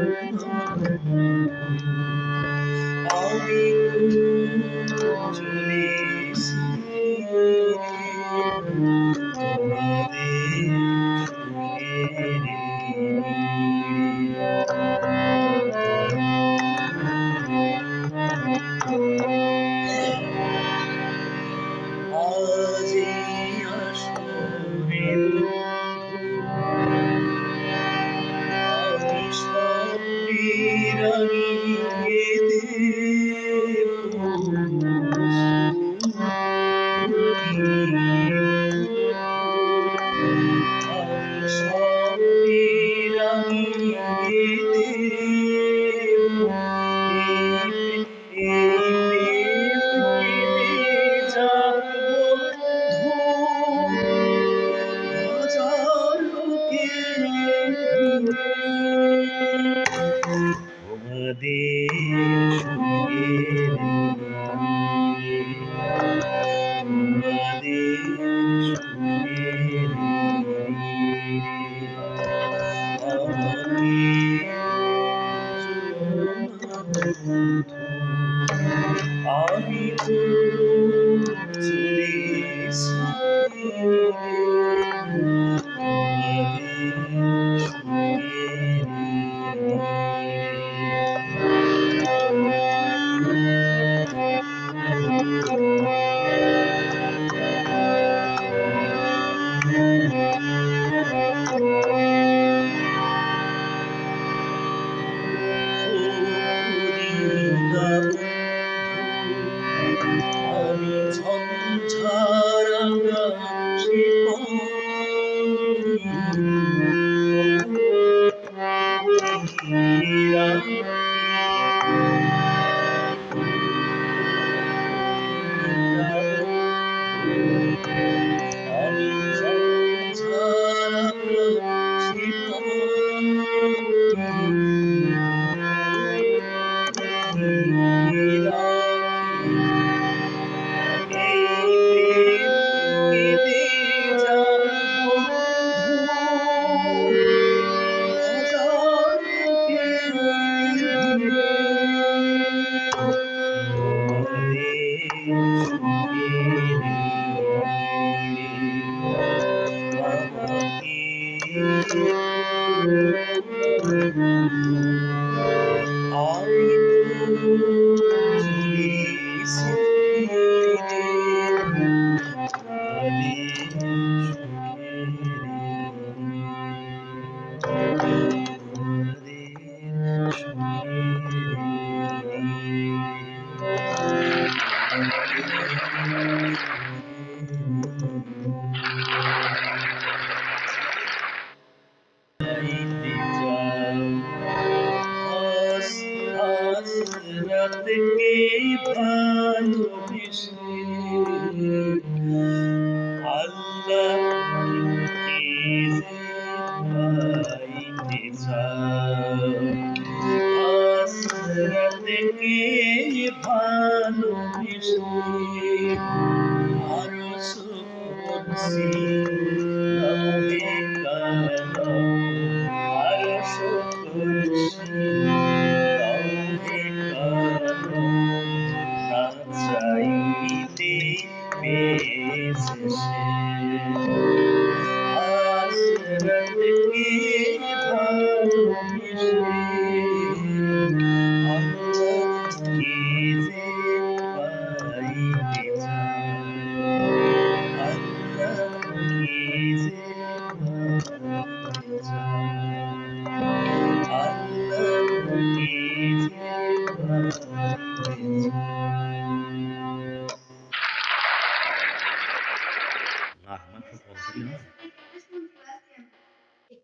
Amen. আমাদের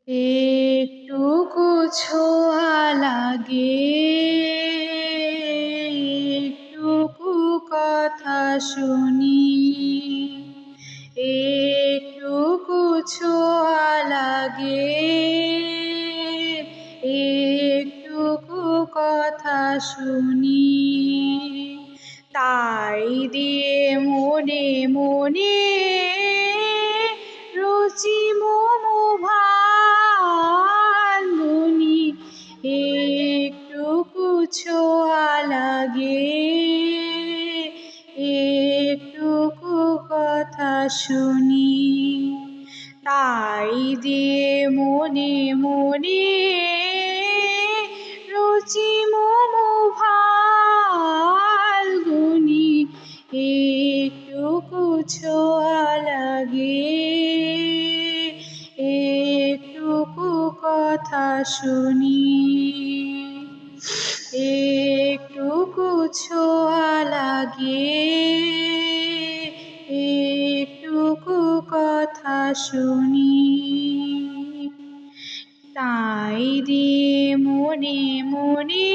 একটুকু ছোঁয়া লাগে, একটুকু কথা শুনি, একটুকু ছোঁয়া লাগে, একটুকু কথা শুনি। তাই দিয়ে মনে মনে শুনি। তাই দিয়ে মনে মনে রুচি মোমো ফাল্গুনি একটুকু ছোঁয়া লাগে একটুকু কথা শুনি। শুনি। তাই দিয়ে মনে মনে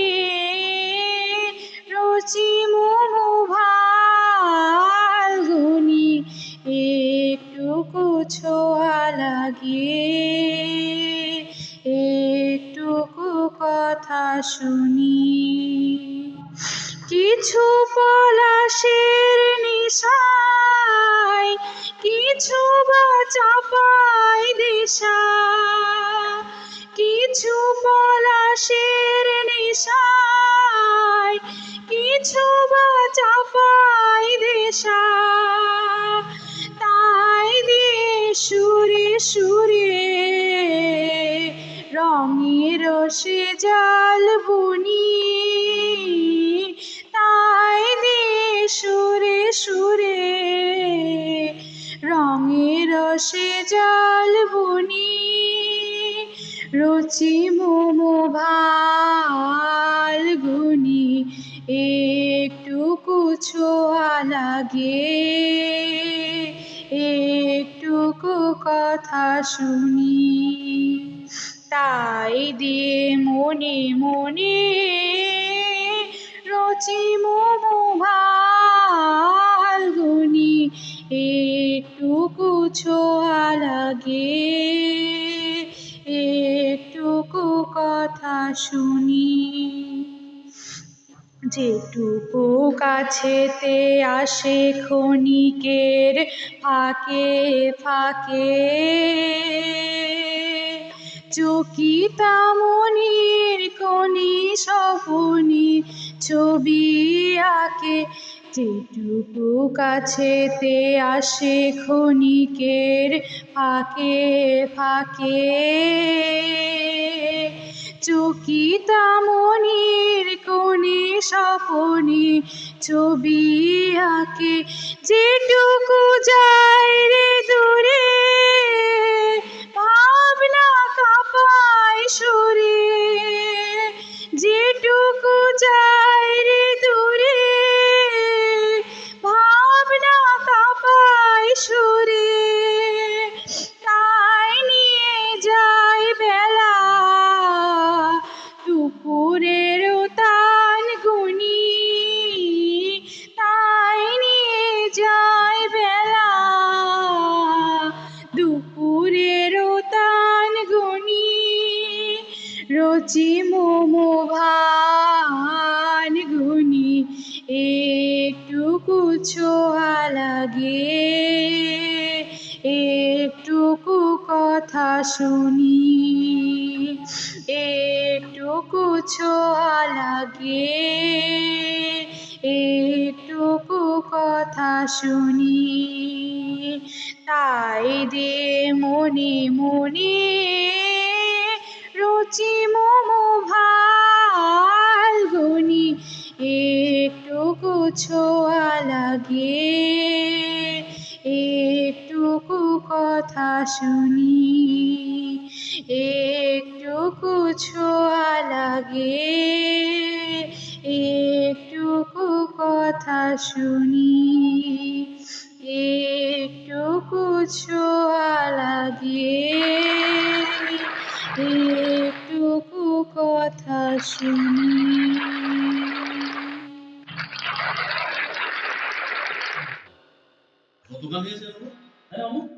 রুচি মোমো ভালগুনি একটুকু ছোঁয়া লাগে একটুকু কথা শুনি। কিছু পলাশের নিশায়, কিছু বা চাপাই দিশা। কিছু পলাশের নিশায়, কিছু বা চাপাই দিশা। তাই দিয়ে সুরে সুরে রঙের সে জাল বুনি লাগে। একটুকু কথা শুনি। তাই দিয়ে মনে মনে রচি মোমো ভালগুনি একটুকু ছোঁয়া লাগে। একটুকু কথা শুনি। যেটুকু কাছেতে আসে ক্ষণিকের ফাঁকে ফাঁকে। চকিতা মনির কনি সপনি ছবি আঁকে। যেটুকু কাছেতে আসে ক্ষণিকের ফাঁকে ফাঁকে। চকিতা মনির কোণে স্বপনে ছবি আঁকে যেটুকু যায় রে দূরে। ভাবনা কাঁপায় রচি মোমো ভান গুনি, একটুকু ছোঁয়া লাগে, একটুকু কথা শুনি, একটুকু ছোঁয়া লাগে, একটুকু কথা শুনি। তাই দে মনে মনে রুচি মোমো ভালগুনি একটুকু ছোঁয়া লাগে, একটুকু কথা শুনি, একটুকু ছোঁয়া লাগে, একটুকু কথা শুনি, একটুকু ছোঁয়া লাগে শুনি কত গান গেয়েছে হ্যাঁ অমুক